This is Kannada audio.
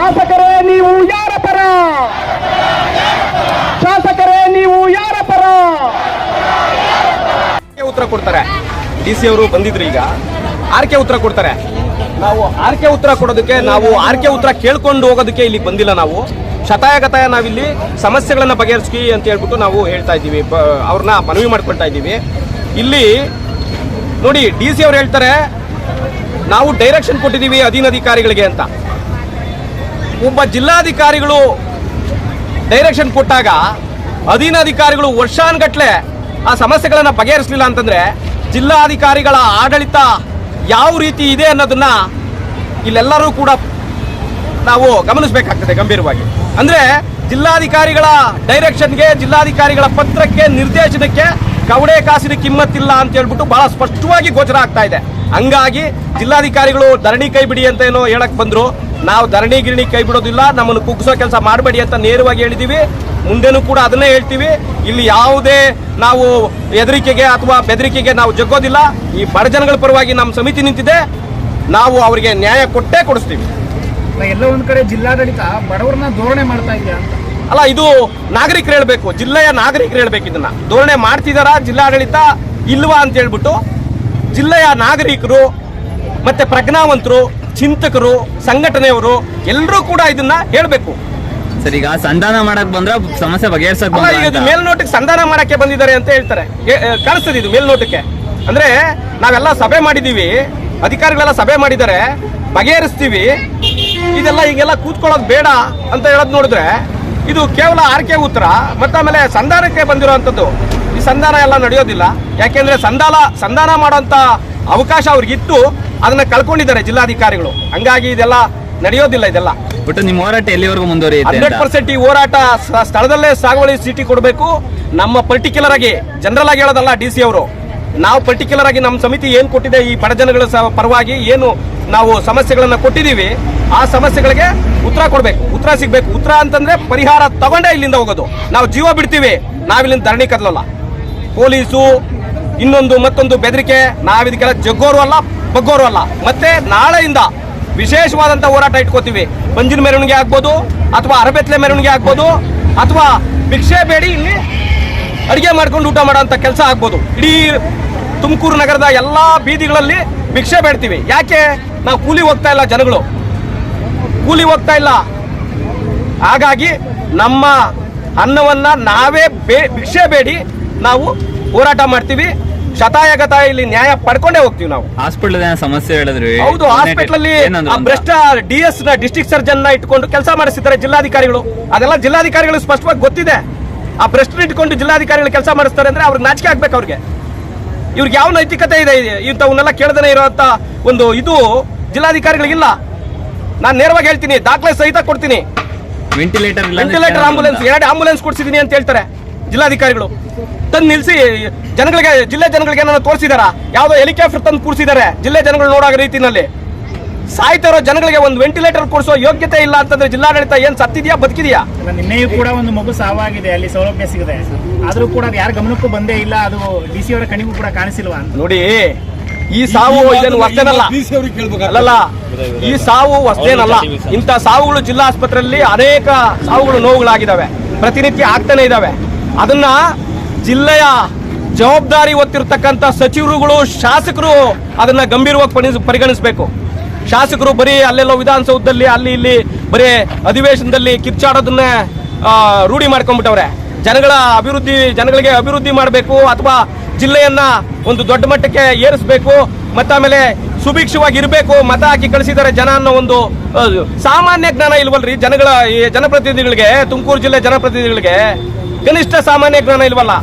ಶಾಸಕರೇ, ನೀವು ಯಾರ ಪರ? ಶಾಸಕರೇ, ನೀವು ಯಾರ ಪರ? ಉತ್ತರ ಕೊಡ್ತಾರೆ. ಡಿ ಸಿ ಅವರು ಬಂದಿದ್ರು ಈಗ. ಆರ್ಕೆ ಉತ್ತರ ಕೊಡ್ತಾರೆ. ನಾವು ಆರ್ಕೆ ಉತ್ತರ ಕೊಡೋದಕ್ಕೆ, ನಾವು ಆರ್ಕೆ ಉತ್ತರ ಕೇಳ್ಕೊಂಡು ಹೋಗೋದಕ್ಕೆ ಇಲ್ಲಿ ಬಂದಿಲ್ಲ ನಾವು. ಶತಾಯ ಗತಾಯ ನಾವಿಲ್ಲಿ ಸಮಸ್ಯೆಗಳನ್ನ ಬಗೆಹರಿಸಿ ಅಂತ ಹೇಳ್ಬಿಟ್ಟು ನಾವು ಹೇಳ್ತಾ ಇದ್ದೀವಿ. ಅವ್ರನ್ನ ಮನವಿ ಮಾಡ್ಕೊಳ್ತಾ ಇದ್ದೀವಿ. ಇಲ್ಲಿ ನೋಡಿ, ಡಿ ಸಿ ಅವ್ರು ಹೇಳ್ತಾರೆ, ನಾವು ಡೈರೆಕ್ಷನ್ ಕೊಟ್ಟಿದ್ದೀವಿ ಅಧೀನಾಧಿಕಾರಿಗಳಿಗೆ ಅಂತ. ಒಬ್ಬ ಜಿಲ್ಲಾಧಿಕಾರಿಗಳು ಡೈರೆಕ್ಷನ್ ಕೊಟ್ಟಾಗ ಅಧೀನ ಅಧಿಕಾರಿಗಳು ವರ್ಷಾನ್ಗಟ್ಲೆ ಆ ಸಮಸ್ಯೆಗಳನ್ನು ಬಗೆಹರಿಸಲಿಲ್ಲ ಅಂತಂದರೆ ಜಿಲ್ಲಾಧಿಕಾರಿಗಳ ಆಡಳಿತ ಯಾವ ರೀತಿ ಇದೆ ಅನ್ನೋದನ್ನು ಇಲ್ಲೆಲ್ಲರೂ ಕೂಡ ನಾವು ಗಮನಿಸಬೇಕಾಗ್ತದೆ ಗಂಭೀರವಾಗಿ. ಅಂದರೆ ಜಿಲ್ಲಾಧಿಕಾರಿಗಳ ಡೈರೆಕ್ಷನ್ಗೆ ಜಿಲ್ಲಾಧಿಕಾರಿಗಳ ಪತ್ರಕ್ಕೆ, ನಿರ್ದೇಶನಕ್ಕೆ ಕವಡೆ ಕಾಸಿನ ಕಿಮ್ಮತ್ತಿಲ್ಲ ಅಂತ ಹೇಳ್ಬಿಟ್ಟು ಬಹಳ ಸ್ಪಷ್ಟವಾಗಿ ಗೋಚರ ಆಗ್ತಾ ಇದೆ. ಹಂಗಾಗಿ ಜಿಲ್ಲಾಧಿಕಾರಿಗಳು ಧರಣಿ ಕೈ ಬಿಡಿ ಅಂತ ಏನೋ ಹೇಳಕ್ ಬಂದ್ರು. ನಾವು ಧರಣಿ ಗಿರಣಿ ಕೈ ಬಿಡೋದಿಲ್ಲ, ನಮ್ಮನ್ನು ಕುಗ್ಗಿಸೋ ಕೆಲಸ ಮಾಡಬೇಡಿ ಅಂತ ನೇರವಾಗಿ ಹೇಳಿದೀವಿ. ಮುಂದೆನೂ ಕೂಡ ಅದನ್ನೇ ಹೇಳ್ತೀವಿ. ಇಲ್ಲಿ ಯಾವುದೇ ನಾವು ಹೆದರಿಕೆಗೆ ಅಥವಾ ಬೆದರಿಕೆಗೆ ನಾವು ಜಗ್ಗೋದಿಲ್ಲ. ಈ ಬಡ ಜನಗಳ ಪರವಾಗಿ ನಮ್ಮ ಸಮಿತಿ ನಿಂತಿದೆ. ನಾವು ಅವರಿಗೆ ನ್ಯಾಯ ಕೊಟ್ಟೇ ಕೊಡಿಸ್ತೀವಿ. ಎಲ್ಲ ಒಂದ್ ಕಡೆ ಜಿಲ್ಲಾಡಳಿತ ಬಡವರನ್ನ ಧೋರಣೆ ಮಾಡ್ತಾ ಇದೆಯಾ ಅಲ್ಲ ಇದು ನಾಗರಿಕರು ಹೇಳಬೇಕು ಜಿಲ್ಲೆಯ ನಾಗರಿಕರು ಹೇಳ್ಬೇಕು ಇದನ್ನ. ಧೋರಣೆ ಮಾಡ್ತಿದಾರಾ ಜಿಲ್ಲಾಡಳಿತ ಇಲ್ವಾ ಅಂತ ಹೇಳ್ಬಿಟ್ಟು ಜಿಲ್ಲೆಯ ನಾಗರಿಕರು ಮತ್ತೆ ಪ್ರಜ್ಞಾವಂತರು ಚಿಂತಕರು ಸಂಘಟನೆಯವರು ಎಲ್ಲರೂ ಕೂಡ ಇದನ್ನ ಹೇಳಬೇಕು. ಸರಿ ಈಗ ಸಂಧಾನ ಮಾಡಕ್ ಬಂದ್ರೆ ಸಮಸ್ಯೆ ಬಗೆಹರ್ಸಕ್ ಇದು ಮೇಲ್ನೋಟಕ್ಕೆ ಸಂಧಾನ ಮಾಡಕ್ಕೆ ಬಂದಿದ್ದಾರೆ ಅಂತ ಹೇಳ್ತಾರೆ. ಕಳಿಸ್ತದೆ ಇದು ಮೇಲ್ನೋಟಕ್ಕೆ. ಅಂದ್ರೆ ನಾವೆಲ್ಲ ಸಭೆ ಮಾಡಿದೀವಿ ಅಧಿಕಾರಿಗಳೆಲ್ಲ ಸಭೆ ಮಾಡಿದ್ದಾರೆ ಬಗೆಹರಿಸ್ತೀವಿ ಇದೆಲ್ಲ ಈಗೆಲ್ಲ ಕೂತ್ಕೊಳ್ಳೋದು ಬೇಡ ಅಂತ ಹೇಳೋದು ನೋಡಿದ್ರೆ ಇದು ಕೇವಲ ಆರ್ಕೆ ಉತ್ತರ ಮತ್ತೆ ಆಮೇಲೆ ಸಂಧಾನಕ್ಕೆ ಬಂದಿರುವಂಥದ್ದು ಈ ಸಂಧಾನ ಎಲ್ಲ ನಡೆಯೋದಿಲ್ಲ. ಯಾಕೆಂದ್ರೆ ಸಂಧಾನ ಸಂಧಾನ ಮಾಡೋಂಥ ಅವಕಾಶ ಅವ್ರಿಗಿತ್ತು. ಅದನ್ನ ಕಳ್ಕೊಂಡಿದ್ದಾರೆ ಜಿಲ್ಲಾಧಿಕಾರಿಗಳು. ಹಂಗಾಗಿ ಇದೆಲ್ಲ ನಡೆಯೋದಿಲ್ಲ ಇದೆಲ್ಲ. ಬಟ್ ನಿಮ್ಮ ಹೋರಾಟ ಎಲ್ಲಿವರೆಗೂ ಮುಂದುವರಿಯುತ್ತೆ ಹಂಡ್ರೆಡ್ ಪರ್ಸೆಂಟ್ ಈ ಹೋರಾಟ ಸ್ಥಳದಲ್ಲೇ ಸಾಗುವಳಿ ಸಿಟಿ ಕೊಡಬೇಕು. ನಮ್ಮ ಪರ್ಟಿಕ್ಯುಲರ್ ಆಗಿ ಜನರಲ್ ಆಗಿ ಹೇಳೋದಲ್ಲ ಡಿ ಸಿ ಅವರು. ನಾವು ಪರ್ಟಿಕ್ಯುಲರ್ ಆಗಿ ನಮ್ಮ ಸಮಿತಿ ಏನ್ ಕೊಟ್ಟಿದೆ ಈ ಬಡಜನಗಳ ಪರವಾಗಿ, ಏನು ನಾವು ಸಮಸ್ಯೆಗಳನ್ನ ಕೊಟ್ಟಿದ್ದೀವಿ ಆ ಸಮಸ್ಯೆಗಳಿಗೆ ಉತ್ತರ ಕೊಡಬೇಕು, ಉತ್ತರ ಸಿಗ್ಬೇಕು. ಉತ್ತರ ಅಂತಂದ್ರೆ ಪರಿಹಾರ ತಗೊಂಡೇ ಇಲ್ಲಿಂದ ಹೋಗೋದು. ನಾವು ಜೀವ ಬಿಡ್ತೀವಿ, ನಾವಿಲ್ಲಿಂದ ಧರಣಿ ಕದಲಲ್ಲ. ಪೊಲೀಸು, ಇನ್ನೊಂದು ಮತ್ತೊಂದು ಬೆದರಿಕೆ, ನಾವಿದಕ್ಕೆಲ್ಲ ಜಗ್ಗೋರು ಅಲ್ಲ, ಬಗ್ಗೋರು ಅಲ್ಲ. ಮತ್ತೆ ನಾಳೆಯಿಂದ ವಿಶೇಷವಾದಂತ ಹೋರಾಟ ಇಟ್ಕೋತೀವಿ. ಬಂಜಿನ ಮೆರವಣಿಗೆ ಆಗ್ಬೋದು, ಅಥವಾ ಅರಬೆತ್ಲೆ ಮೆರವಣಿಗೆ ಆಗ್ಬೋದು, ಅಥವಾ ಭಿಕ್ಷೆ ಬೇಡಿ ಇಲ್ಲಿ ಅಡಿಗೆ ಮಾಡ್ಕೊಂಡು ಊಟ ಮಾಡೋಂಥ ಕೆಲಸ ಆಗ್ಬೋದು. ಇಡೀ ತುಮಕೂರು ನಗರದ ಎಲ್ಲಾ ಬೀದಿಗಳಲ್ಲಿ ಭಿಕ್ಷೆ ಬೇಡ್ತೀವಿ. ಯಾಕೆ? ನಾವು ಕೂಲಿ ಹೋಗ್ತಾ ಇಲ್ಲ ಜನಗಳು. ಕೂಲಿ ಹೋಗ್ತಾ ಇಲ್ಲ. ಹಾಗಾಗಿ ನಮ್ಮ ಅನ್ನವನ್ನ ನಾವೇ ಬೇ ಭಿಕ್ಷೆ ಬೇಡಿ. ನಾವು ಹೋರಾಟ ಮಾಡ್ತೀವಿ. ಶತಾಯಗತ ಇಲ್ಲಿ ನ್ಯಾಯ ಪಡ್ಕೊಂಡೇ ಹೋಗ್ತೀವಿ ನಾವು. ಹಾಸ್ಪಿಟಲ್ ಸಮಸ್ಯೆ ಹೇಳಿದ್ರಿ? ಹೌದು ಹಾಸ್ಪಿಟಲ್ ಅಲ್ಲಿ ಭ್ರಷ್ಟ ಡಿ ಎಸ್ನ ಡಿಸ್ಟ್ರಿಕ್ಟ್ ಸರ್ಜನ್ನ ಇಟ್ಕೊಂಡು ಕೆಲಸ ಮಾಡಿಸಿದ್ದಾರೆ ಜಿಲ್ಲಾಧಿಕಾರಿಗಳು. ಅದೆಲ್ಲ ಜಿಲ್ಲಾಧಿಕಾರಿಗಳು ಸ್ಪಷ್ಟವಾಗಿ ಗೊತ್ತಿದೆ. ಆ ಪ್ರಶ್ನೆ ಇಟ್ಕೊಂಡು ಜಿಲ್ಲಾಧಿಕಾರಿಗಳು ಕೆಲಸ ಮಾಡಿಸ್ತಾರೆ ಅಂದ್ರೆ ಅವ್ರಿಗೆ ನಾಚಿಕೆ ಆಗ್ಬೇಕು ಅವ್ರಿಗೆ. ಇವ್ರಿಗೆ ಯಾವ ನೈತಿಕತೆ ಇದೆ? ಇಂಥವನ್ನೆಲ್ಲ ಕೇಳದೇ ಇರುವಂತ ಒಂದು ಇದು ಜಿಲ್ಲಾಧಿಕಾರಿಗಳಿಗಿಲ್ಲ. ನಾನು ನೇರವಾಗಿ ಹೇಳ್ತೀನಿ ದಾಖಲೆ ಸಹಿತ ಕೊಡ್ತೀನಿ. ವೆಂಟಿಲೇಟರ್ ವೆಂಟಿಲೇಟರ್ ಆಂಬುಲೆನ್ಸ್ ಎರಡು ಆಂಬುಲೆನ್ಸ್ ಕೊಡಿಸಿದೀನಿ ಅಂತ ಹೇಳ್ತಾರೆ ಜಿಲ್ಲಾಧಿಕಾರಿಗಳು. ತಂದು ನಿಲ್ಲಿಸಿ ಜನಗಳಿಗೆ ಜಿಲ್ಲೆ ಜನಗಳಿಗೆ ಏನಾದ್ರು ತೋರಿಸಿದಾರ? ಯಾವುದೋ ಹೆಲಿಕಾಪ್ಟರ್ ತಂದು ಕೂರಿಸಿದ್ದಾರೆ ಜಿಲ್ಲೆ ಜನಗಳು ನೋಡೋ ರೀತಿನಲ್ಲಿ. ಸಾಯ್ತಾ ಇರೋ ಜನಗಳಿಗೆ ಒಂದು ವೆಂಟಿಲೇಟರ್ ಕೊಡಿಸೋ ಯೋಗ್ಯತೆ ಇಲ್ಲ ಅಂತಂದ್ರೆ ಜಿಲ್ಲಾಡಳಿತ ಏನ್ ಸತ್ತಿದ್ಯಾ ಬದುಕಿದ್ಯಾ? ನಿನ್ನೆಯೂ ಕೂಡ ಒಂದು ಮಗು ಸಾವಾಗಿದೆ ಅಲ್ಲಿ ಸೌಲಭ್ಯ ಸಿಗದೆ. ಆದ್ರೂ ಕೂಡ ಅದು ಯಾರ ಗಮನಕ್ಕೂ ಬಂದೇ ಇಲ್ಲ ಅದು ಡಿ ಸಿ ಅವರ ಕಣಿಗೂ ಕೂಡ ಕಾಣಿಸಿಲ್ವಾ ನೋಡಿ ಈ ಸಾವು ಇದನ್ನು ಹೊಸ್ತೇನಲ್ಲ ಅಲ್ಲಲ್ಲ ಈ ಸಾವು ಹೊಸ್ತೇನಲ್ಲ ಇಂಥ ಸಾವುಗಳು ಜಿಲ್ಲಾ ಆಸ್ಪತ್ರೆಯಲ್ಲಿ ಅನೇಕ ಸಾವುಗಳು ನೋವುಗಳಾಗಿದ್ದಾವೆ. ಪ್ರತಿನಿತ್ಯ ಆಗ್ತಾನೆ ಇದ್ದಾವೆ. ಅದನ್ನ ಜಿಲ್ಲೆಯ ಜವಾಬ್ದಾರಿ ಹೊತ್ತಿರ್ತಕ್ಕಂಥ ಸಚಿವರುಗಳು ಶಾಸಕರು ಅದನ್ನ ಗಂಭೀರವಾಗಿ ಪರಿಗಣಿಸಬೇಕು. ಶಾಸಕರು ಬರೀ ಅಲ್ಲೆಲ್ಲ ವಿಧಾನಸೌಧದಲ್ಲಿ, ಅಲ್ಲಿ ಇಲ್ಲಿ ಬರೀ ಅಧಿವೇಶನದಲ್ಲಿ ಕಿರ್ಚಾಡೋದನ್ನೇ ರೂಢಿ ಮಾಡ್ಕೊಂಡ್ಬಿಟ್ಟವ್ರೆ. ಜನಗಳ ಅಭಿವೃದ್ಧಿ, ಜನಗಳಿಗೆ ಅಭಿವೃದ್ಧಿ ಮಾಡಬೇಕು ಅಥವಾ ಜಿಲ್ಲೆಯನ್ನ ಒಂದು ದೊಡ್ಡ ಮಟ್ಟಕ್ಕೆ ಏರಿಸಬೇಕು, ಮತ್ತೆ ಆಮೇಲೆ ಸುಭಿಕ್ಷವಾಗಿ ಇರಬೇಕು, ಮತ ಹಾಕಿ ಕಳಿಸಿದರೆ ಜನ ಅನ್ನೋ ಒಂದು ಸಾಮಾನ್ಯ ಜ್ಞಾನ ಇಲ್ವಲ್ರಿ? ಜನಗಳ, ಈ ಜನಪ್ರತಿನಿಧಿಗಳಿಗೆ, ತುಮಕೂರು ಜಿಲ್ಲೆ ಜನಪ್ರತಿನಿಧಿಗಳಿಗೆ ಕನಿಷ್ಠ ಸಾಮಾನ್ಯ ಜ್ಞಾನ ಇಲ್ವಲ್ಲ?